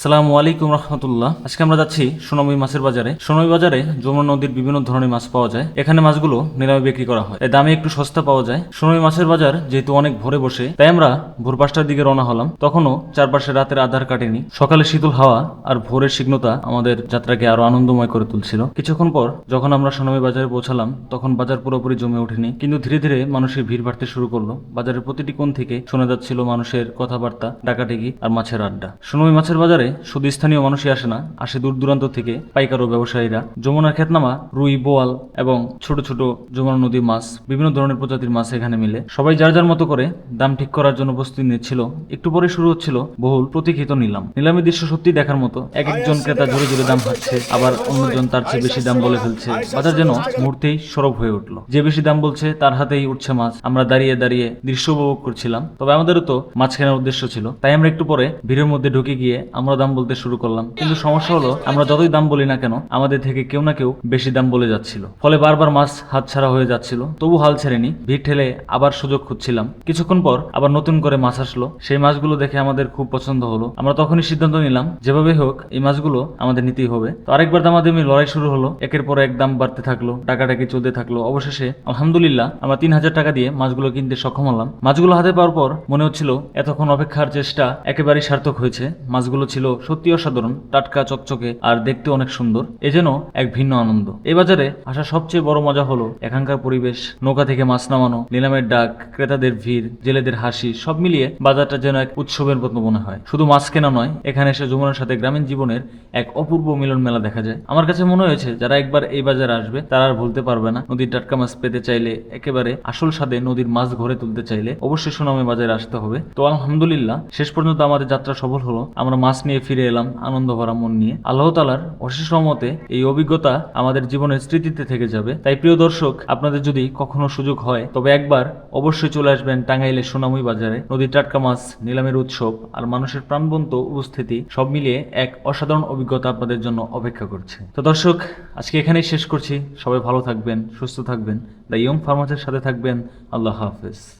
আসসালামু আলাইকুম রহমতুল্লাহ। আজকে আমরা যাচ্ছি সোনামী মাছের বাজারে। সোনামী বাজারে যমুনা নদীর বিভিন্ন ধরনের মাছ পাওয়া যায়। এখানে মাছগুলো নিলামে বিক্রি করা হয়। তাই দামে একটু সস্তা পাওয়া যায়। সোনামী মাছের বাজার যেহেতু অনেক ভোরে বসে, তাই আমরা ভোর পাঁচটার দিকে রওনা হলাম। তখনও চারপাশে রাতের আধার কাটেনি। সকালে শীতল হাওয়া আর ভোরের সিগ্নতা আমাদের যাত্রাকে আরও আনন্দময় করে তুলছিল। কিছুক্ষণ পর যখন আমরা সোনামী বাজারে পৌঁছালাম, তখন বাজার পুরোপুরি জমে ওঠেনি। কিন্তু ধীরে ধীরে মানুষের ভিড় বাড়তে শুরু করল। বাজারের প্রতিটি কোণ থেকে শোনা যাচ্ছিল মানুষের কথাবার্তা, ডাকাডাকি আর মাছের আড্ডা। সোনামী মাছের বাজারে শুধু স্থানীয় মানুষই আসে না, আসে দূর দূরান্ত থেকে পাইকার ও ব্যবসায়ীরা। যমুনার খেতনামা রুই, বোয়াল এবং ছোট ছোট যমুনা নদীর মাছ, বিভিন্ন ধরনের প্রজাতির মাছ এখানে মিলে। সবাই যার যার মতো করে দাম ঠিক করার জন্য প্রস্তুতি নিচ্ছিল। একটু পরে শুরু হচ্ছিল বহুল প্রতীক্ষিত নিলাম। নিলামের দৃশ্য সত্যি দেখার মতো এক একজন ক্রেতা জোরে জোরে দাম হাঁটছে আবার অন্যজন তার চেয়ে বেশি দাম বলে ফেলছে। বাজার যেন মুহূর্তেই সরব হয়ে উঠল। যে বেশি দাম বলছে তার হাতেই উঠছে মাছ। আমরা দাঁড়িয়ে দাঁড়িয়ে দৃশ্য উপভোগ করছিলাম। তবে আমাদেরও তো মাছ কেনার উদ্দেশ্য ছিল। তাই আমরা একটু পরে ভিড়ের মধ্যে ঢুকে গিয়ে আমরা দাম বলতে শুরু করলাম। কিন্তু সমস্যা হলো আমরা যতই দাম বলি না কেন আমাদের থেকে কেউ না কেউ বেশি দাম বলে যাচ্ছিল। ফলে বারবার মাছ হাতছাড়া হয়ে যাচ্ছিল। তবু হাল ছেড়েনি। ভিড় ঠেলে আবার সুযোগ খুঁজছিলাম। কিছুক্ষণ পর আবার নতুন করে মাছ আসলো। সেই মাছগুলো দেখে আমাদের খুব পছন্দ হলো। আমরা তখনই সিদ্ধান্ত নিলাম যেভাবে হোক এই মাছগুলো আমাদের নিতেই হবে। তো আরেকবার দামাদামি লড়াই শুরু হলো। একের পর এক দাম বাড়তে থাকল টাকাটাকি চলতে থাকল। অবশেষে আলহামদুলিল্লাহ আমরা তিন হাজার টাকা দিয়ে মাছগুলো কিনতে সক্ষম হলাম। মাছগুলো হাতে পাওয়ার পর মনে হচ্ছিল এতক্ষণ অপেক্ষার চেষ্টা একেবারেই সার্থক হয়েছে। মাছগুলো ছিল সত্যি অসাধারণ, টাটকা, চকচকে আর দেখতে অনেক সুন্দর। এ যেন এক ভিন্ন আনন্দ। এই বাজারে আসা সবচেয়ে বড় মজা হলো এখানকার পরিবেশ, নৌকা থেকে মাছ নামানো, নিলামের ডাক, ক্রেতাদের ভিড়, জেলেদের হাসি, সব মিলিয়ে বাজারটা যেন এক উৎসবের মতো মনে হয়। শুধু মাছ কেনা নয়, এখানে এসে যমুনার সাথে গ্রামীণ জীবনের এক অপূর্ব মিলন মেলা দেখা যায়। আমার কাছে মনে হয়েছে, যারা একবার এই বাজারে আসবে, তারা আর ভুলতে পারবে না। নদীর টাটকা মাছ পেতে চাইলে একেবারে আসল স্বাদে নদীর মাছ ঘরে তুলতে চাইলে অবশ্যই সুনামে বাজারে আসতে হবে। তো আলহামদুলিল্লাহ, শেষ পর্যন্ত আমাদের যাত্রা সফল হলো। আমরা মাছ নিয়ে ফিরে এলাম আনন্দ ভরা মন নিয়ে। আল্লাহ তালার অশেষ রহমতে এই অভিজ্ঞতা আমাদের জীবনের স্মৃতিতে থেকে যাবে। তাই প্রিয় দর্শক, আপনাদের যদি কখনো সুযোগ হয়, তবে একবার অবশ্যই চলে আসবেন টাঙ্গাইলের সোনামুই বাজারে। নদীর টাটকা মাছ, নিলামের উৎসব আর মানুষের প্রাণবন্ত উপস্থিতি সব মিলিয়ে এক অসাধারণ অভিজ্ঞতা আপনাদের জন্য অপেক্ষা করছে। তো দর্শক, আজকে এখানেই শেষ করছি। সবাই ভালো থাকবেন, সুস্থ থাকবেন। দ্য ইয়ং ফার্মাসের সাথে থাকবেন। আল্লাহ হাফেজ।